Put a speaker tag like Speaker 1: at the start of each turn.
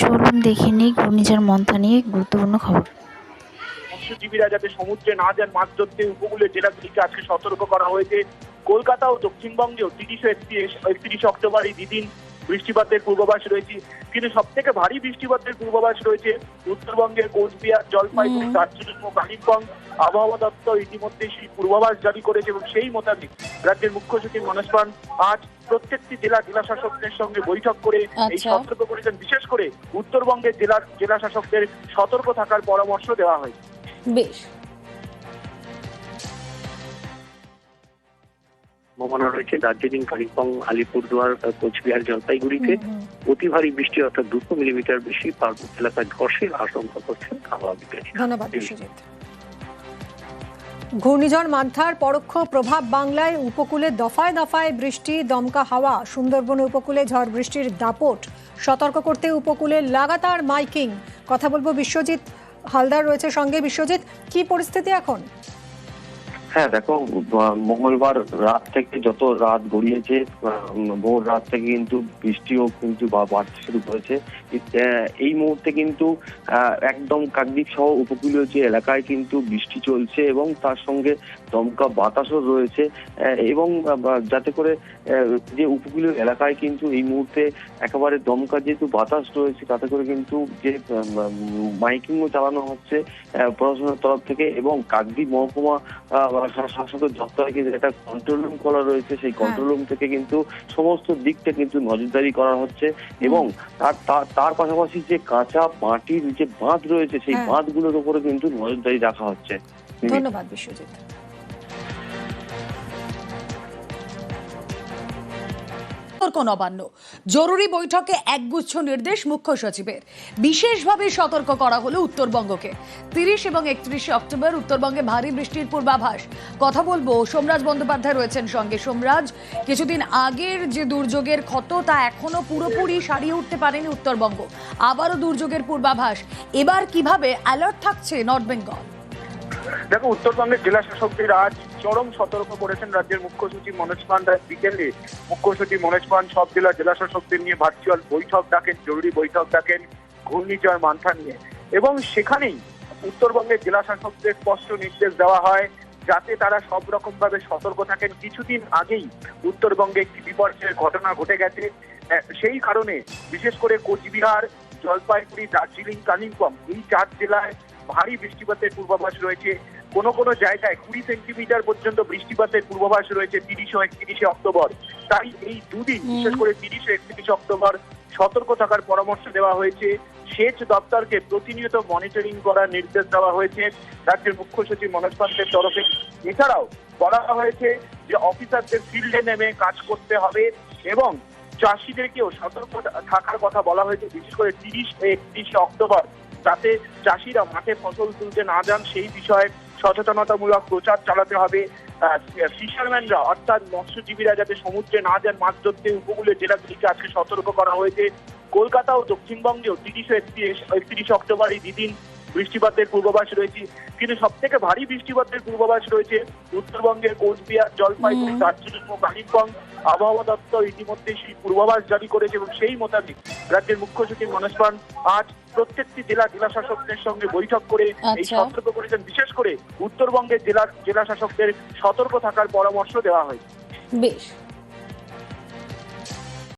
Speaker 1: চলুন দেখে নিই ঘূর্ণিঝড় মন্থা নিয়ে গুরুত্বপূর্ণ খবর।
Speaker 2: মৎস্যজীবীরা যাতে সমুদ্রে না যান মাছ ধরতে উপকূলের জেলাগুলিকে আজকে সতর্ক করা হয়েছে। কলকাতা ও দক্ষিণবঙ্গেও তিরিশ একত্রিশ একত্রিশ অক্টোবর এই দুদিন বৃষ্টিপাতের পূর্বাভাস রয়েছে। কিন্তু সব থেকে ভারী বৃষ্টিপাতের পূর্বাভাস রয়েছে উত্তরবঙ্গের কোচবিহার জলপাইগুড়ি। দার্জিলিং ও কালিম্পং। আবহাওয়া দপ্তর ইতিমধ্যে সেই পূর্বাভাস জারি করেছে এবং সেই মোতাবেক রাজ্যের মুখ্য সচিব মনোজ পান আজ প্রত্যেকটি জেলা জেলা শাসকদের সঙ্গে বৈঠক করে এই
Speaker 1: আচ্ছা।
Speaker 2: সতর্ক করেছেন। বিশেষ করে উত্তরবঙ্গের জেলার জেলা শাসকদের সতর্ক থাকার পরামর্শ দেওয়া হয়েছে
Speaker 1: বেশ।
Speaker 3: সম্ভাবনা রয়েছে দার্জিলিং কালিম্পং আলিপুরদুয়ার কোচবিহার জলপাইগুড়িতে অতি ভারী বৃষ্টি অর্থাৎ দুশো মিলিমিটার বেশি পার্বত্য এলাকায় ধসের আশঙ্কা করছেন আবহাওয়া বিজ্ঞানী
Speaker 4: ধন্যবাদ ঘূর্ণিঝড় মান্থার পরোক্ষ প্রভাব বাংলায় উপকূলে দফায় দফায় বৃষ্টি দমকা হাওয়া সুন্দরবন উপকূলে ঝড় বৃষ্টির দাপট সতর্ক করতে উপকূলে লাগাতার মাইকিং। কথা বলব বিশ্বজিৎ হালদার রয়েছে সঙ্গে। বিশ্বজিৎ কি পরিস্থিতি এখন?
Speaker 3: হ্যাঁ দেখো মঙ্গলবার রাত থেকে যত রাত গড়িয়েছে ভোর রাত থেকে কিন্তু বৃষ্টিও কিন্তু বাড়তে শুরু করেছে। এই মুহূর্তে কিন্তু একদম কাকদ্বীপ সহ উপকূলীয় যে এলাকায় কিন্তু বৃষ্টি চলছে এবং তার সঙ্গে দমকা বাতাসও রয়েছে এবং যাতে করে যে উপকূলীয় এলাকায় কিন্তু এই মুহূর্তে একেবারে দমকা যেহেতু বাতাস রয়েছে, তাতে করে কিন্তু যে মাইকিংও চালানো হচ্ছে প্রশাসনের তরফ থেকে এবং কাকদ্বীপ মহকুমা বা দপ্তরে কিন্তু একটা কন্ট্রোল রুম করা রয়েছে সেই কন্ট্রোল রুম থেকে কিন্তু সমস্ত দিকটা কিন্তু নজরদারি করা হচ্ছে এবং তার তার- তার পাশাপাশি যে কাঁচা মাটির যে বাঁধ রয়েছে সেই
Speaker 4: হ্যাঁ।
Speaker 3: বাঁধগুলোর উপরে কিন্তু নজরদারি রাখা হচ্ছে।
Speaker 4: ধন্যবাদ বিশ্বজিৎ।
Speaker 5: সতর্ক নবান্ন। জরুরি বৈঠকে একগুচ্ছ নির্দেশ মুখ্য সচিবের। বিশেষভাবে সতর্ক করা হলো উত্তরবঙ্গকে। তিরিশ এবং একত্রিশে অক্টোবর উত্তরবঙ্গে ভারী বৃষ্টির পূর্বাভাস। কথা বলব, সোমরাজ বন্দ্যোপাধ্যায় রয়েছেন সঙ্গে। সোমরাজ, কিছুদিন আগের যে দুর্যোগের ক্ষত, তা এখনও পুরোপুরি সারিয়ে উঠতে পারেনি উত্তরবঙ্গ। আবারও দুর্যোগের পূর্বাভাস। এবার কীভাবে অ্যালার্ট থাকছে নর্থ বেঙ্গল
Speaker 2: দেখো, উত্তরবঙ্গের জেলা শাসকদের আজ চরম সতর্ক করেছেন রাজ্যের মুখ্য সচিব মনোজ পান বিকেলে মুখ্য সচিব মনোজ পান সব জেলা জেলা শাসকদের নিয়ে ভার্চুয়াল বৈঠক ডাকেন, জরুরি বৈঠক ডাকেন ঘূর্ণিঝড় মান্থা নিয়ে। এবং সেখানেই উত্তরবঙ্গের জেলা শাসকদের স্পষ্ট নির্দেশ দেওয়া হয়, যাতে তারা সব রকম ভাবে সতর্ক থাকেন। কিছুদিন আগেই উত্তরবঙ্গে একটি বিপর্যয়ের ঘটনা ঘটে গেছে। সেই কারণে বিশেষ করে কোচবিহার, জলপাইগুড়ি, দার্জিলিং, কালিম্পং এই চার জেলায় ভারী বৃষ্টিপাতের পূর্বাভাস রয়েছে। কোন কোন জায়গায় কুড়ি সেন্টিমিটার পর্যন্ত বৃষ্টিপাতের পূর্বাভাস রয়েছে তিরিশ ও একত্রিশে অক্টোবর। তাই এই দুদিন বিশেষ করে তিরিশ ও একত্রিশে অক্টোবর সতর্ক থাকার পরামর্শ দেওয়া হয়েছে। সেচ দপ্তরকে প্রতিনিয়ত মনিটরিং করার নির্দেশ দেওয়া হয়েছে। রাজ্যের মুখ্য সচিব মনোজ পান্তের তরফে। এছাড়াও বলা হয়েছে যে অফিসারদের ফিল্ডে নেমে কাজ করতে হবে এবং চাষিদেরকেও সতর্ক থাকার কথা বলা হয়েছে বিশেষ করে তিরিশ একত্রিশে অক্টোবর। যাতে চাষিরা মাঠে ফসল তুলতে না যান সেই বিষয়ে সচেতনতামূলক প্রচার চালাতে হবে। ফিশারম্যানরা অর্থাৎ মৎস্যজীবীরা যাতে সমুদ্রে না যান মাছ ধরতে উপকূলের জেলাগুলিকে আজকে সতর্ক করা হয়েছে। কলকাতা ও দক্ষিণবঙ্গেও তিরিশ একত্রিশ একত্রিশ অক্টোবর এই দুদিন বৃষ্টিপাতের পূর্বাভাস রয়েছে। কিন্তু সব থেকে ভারী বৃষ্টিপাতের পূর্বাভাস রয়েছে উত্তরবঙ্গের কোচবিহার জলপাইগুড়ি দার্জিলিং ও কালিম্পং। আবহাওয়া দপ্তর ইতিমধ্যে সেই পূর্বাভাস জারি করেছে এবং সেই মোতাবেক রাজ্যের মুখ্য সচিব মনোজ পান আজ প্রত্যেকটি জেলা জেলা শাসকদের সঙ্গে বৈঠক করে এই
Speaker 5: আচ্ছা।
Speaker 2: সতর্ক করেছেন। বিশেষ করে উত্তরবঙ্গের জেলার জেলা শাসকদের সতর্ক থাকার পরামর্শ দেওয়া হয়েছে।
Speaker 5: বেশ।